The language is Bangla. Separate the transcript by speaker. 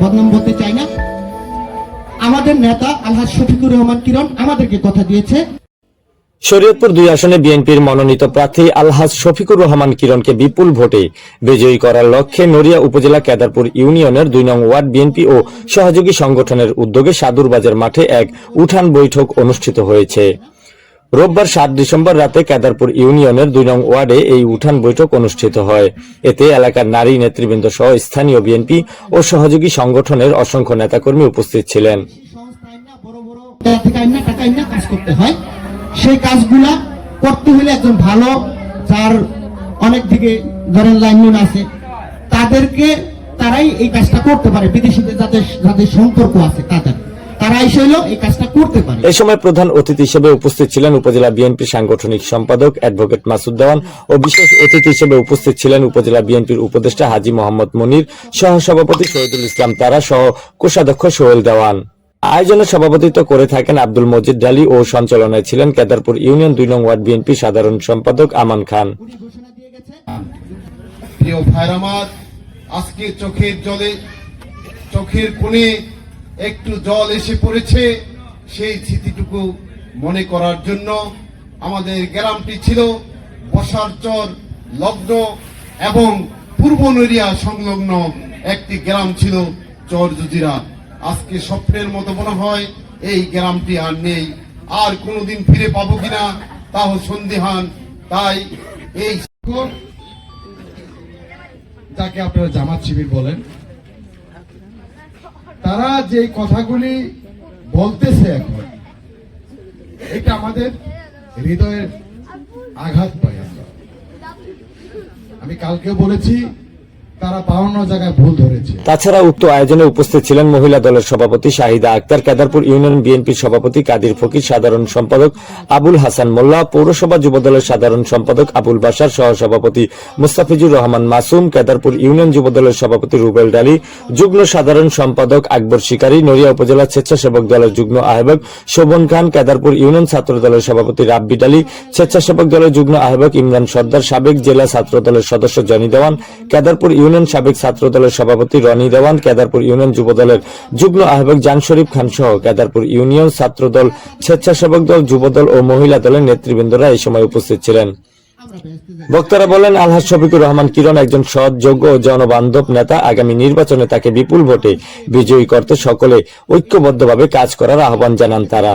Speaker 1: বদনাম বলতে চাই না। আমাদের নেতা আলহাজ শফিকুর রহমান কিরণ আমাদেরকে কথা দিয়েছে।
Speaker 2: শরীয়তপুর দুই আসনে বিএনপির মনোনীত প্রার্থী আলহাজ শফিকুর রহমান কিরণকে বিপুল ভোটে বিজয়ী করার লক্ষ্যে নড়িয়া উপজেলা কেদারপুর ইউনিয়নের দুই নং ওয়ার্ড বিএনপি ও সহযোগী সংগঠনের উদ্যোগে সাদুরবাজার মাঠে এক উঠান বৈঠক অনুষ্ঠিত হয়েছে। রোববার সাত ডিসেম্বর রাতে কেদারপুর ইউনিয়নের দুই নং ওয়ার্ডে এই উঠান বৈঠক অনুষ্ঠিত হয়। এতে এলাকার নারী নেতৃবৃন্দ সহ স্থানীয় বিএনপি ও সহযোগী সংগঠনের অসংখ্য নেতাকর্মী উপস্থিত ছিলেন।
Speaker 1: সেই কাজগুলা করতে হলে একজন ভালো, যার অনেক দিকে ধরেন লাইন আছে, তাদেরকে তারাই এই কাজটা করতে পারে, বিদেশিদের যাদের যাদের সম্পর্ক আছে, তাদের। তারা এসে এই কাজটা করতে পারে।
Speaker 2: এ সময় প্রধান অতিথি হিসেবে উপস্থিত ছিলেন উপজেলা বিএনপি সাংগঠনিক সম্পাদক অ্যাডভোকেট মাসুদ দেওয়ান ও বিশেষ অতিথি হিসেবে উপস্থিত ছিলেন উপজেলা বিএনপির উপদেষ্টা হাজী মোহাম্মদ মনির সহসভাপতি শহীদুল ইসলাম তারা সহ কোষাধ্যক্ষ সোহেল দেওয়ান। আয়োজনে সভাপতিত্ব করে থাকেন আব্দুল মজিদ ডালি ও সঞ্চালনায় ছিলেন কেদারপুর ইউনিয়ন দুই নং ওয়ার্ড বিএনপি সাধারণ সম্পাদক আমান খান।
Speaker 3: প্রিয় আজকে চোখের জলে চোখের কোণে একটু জল এসে পড়েছে, সেই স্মৃতিটুকু মনে করার জন্য আমাদের গ্রামটি ছিল বসার চর লগ্ন এবং পূর্ব নড়িয়া সংলগ্ন একটি গ্রাম ছিল চর জুজিরা। আজকে স্বপ্নের মতো মনে হয় এই গ্রামটি আর নেই। আর কোনোদিন ফিরে পাবো কিনা তাও সন্দেহান। তাই এই
Speaker 4: যাকে আপনারা জামাত শিবির বলেন তারা যে কথাগুলি বলতেছে এখন, এটা আমাদের হৃদয়ের আঘাত পাই আমরা। আমি কালকে বলেছি, তারা বাউন্ন জায়গায় ভুল ধরেছে।
Speaker 2: তাছাড়া উক্ত আয়োজনে উপস্থিত ছিলেন মহিলা দলের সভাপতি শাহিদা আক্তার, কেদারপুর ইউনিয়ন বিএনপির সভাপতি কাদির ফকির, সাধারণ সম্পাদক আবুল হাসান মোল্লা, পৌরসভা যুবদলের সাধারণ সম্পাদক আবুল বাসার সহ সভাপতি মুস্তাফিজুর রহমান মাসুম, কেদারপুর ইউনিয়ন যুবদলের সভাপতি রুবেল ডালি, যুগ্ম সাধারণ সম্পাদক আকবর শিকারী, নড়িয়া উপজেলা স্বেচ্ছাসেবক দলের যুগ্ম আহ্বায়ক শোভন খান, কেদারপুর ইউনিয়ন ছাত্র দলের সভাপতি রাব্বি ডালি, স্বেচ্ছাসেবক দলের যুগ্ম আহ্বায়ক ইমরান সর্দার, সাবেক জেলা ছাত্র দলের সদস্য জনি দেওয়ান, কেদারপুর ইউনিয়ন সাবেক ছাত্র দলের সভাপতি দেওয়ান কেদারপুর ইউনিয়ন যুবদলের যুগ্ম আহ্বায়ক জান শরীফ খান সহ কেদারপুর ইউনিয়ন ছাত্র দল স্বেচ্ছাসেবক দল, যুবদল ও মহিলা দলের নেতৃবৃন্দরা এই সময় উপস্থিত ছিলেন। বক্তারা বলেন, আলহাজ শফিকুর রহমান কিরণ একজন সৎ যোগ্য ও জনবান্ধব নেতা। আগামী নির্বাচনে তাকে বিপুল ভোটে বিজয়ী করতে সকলে ঐক্যবদ্ধভাবে কাজ করার আহ্বান জানান তারা।